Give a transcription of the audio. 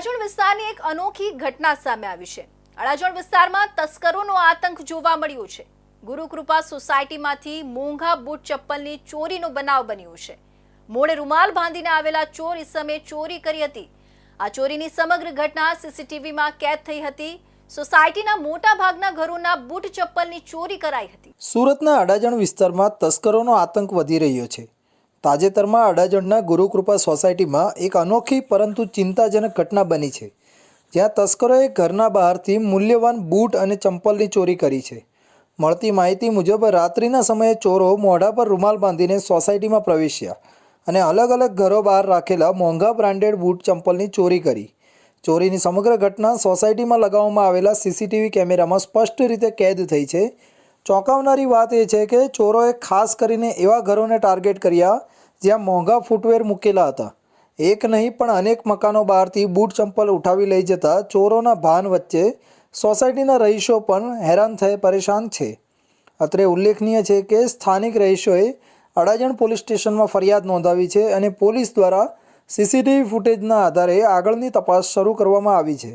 અડાજણ વિસ્તારની એક અનોખી ઘટના સામે આવી છે. અડાજણ વિસ્તારમાં તસ્કરોનો આતંક જોવા મળ્યો છે. ગુરુકૃપા સોસાયટીમાંથી મોંઘા બૂટ ચપ્પલની ચોરીનો બનાવ બન્યો છે. મોડે રૂમાલ બાંધીને આવેલા ચોર ઇસમે ચોરી કરી હતી. આ ચોરીની સમગ્ર ઘટના સીસીટીવીમાં કેદ થઈ હતી. સોસાયટીના મોટા ભાગના ઘરોના બૂટ ચપ્પલની ચોરી કરાઈ હતી. સુરતના અડાજણ વિસ્તારમાં તસ્કરોનો આતંક વધી રહ્યો છે. તાજેતરમાં અડાજણના ગુરુકૃપા સોસાયટીમાં એક અનોખી પરંતુ ચિંતાજનક ઘટના બની છે, જ્યાં તસ્કરોએ ઘરના બહારથી મૂલ્યવાન બૂટ અને ચંપલની ચોરી કરી છે. મળતી માહિતી મુજબ, રાત્રિના સમયે ચોરો મોઢા પર રૂમાલ બાંધીને સોસાયટીમાં પ્રવેશ્યા અને અલગ અલગ ઘરો બહાર રાખેલા મોંઘા બ્રાન્ડેડ બૂટ, ચંપલની ચોરી કરી. ચોરીની સમગ્ર ઘટના સોસાયટીમાં લગાવવામાં આવેલા સીસીટીવી કેમેરામાં સ્પષ્ટ રીતે કેદ થઈ છે ચોંકાવનારી વાત એ છે કે ચોરોએ ખાસ કરીને એવા ઘરોને ટાર્ગેટ કર્યા જ્યાં મોંઘા ફૂટવેર મૂકેલા હતા. એક નહીં, પણ અનેક મકાનો બહારથી બૂટ ચંપલ ઉઠાવી લઈ જતા ચોરોના ભાન વચ્ચે સોસાયટીના રહીશો પણ હેરાન થઈ પરેશાન છે. અત્રે ઉલ્લેખનીય છે કે સ્થાનિક રહીશોએ અડાજણ પોલીસ સ્ટેશનમાં ફરિયાદ નોંધાવી છે અને પોલીસ દ્વારા સીસીટીવી ફૂટેજના આધારે આગળની તપાસ શરૂ કરવામાં આવી છે.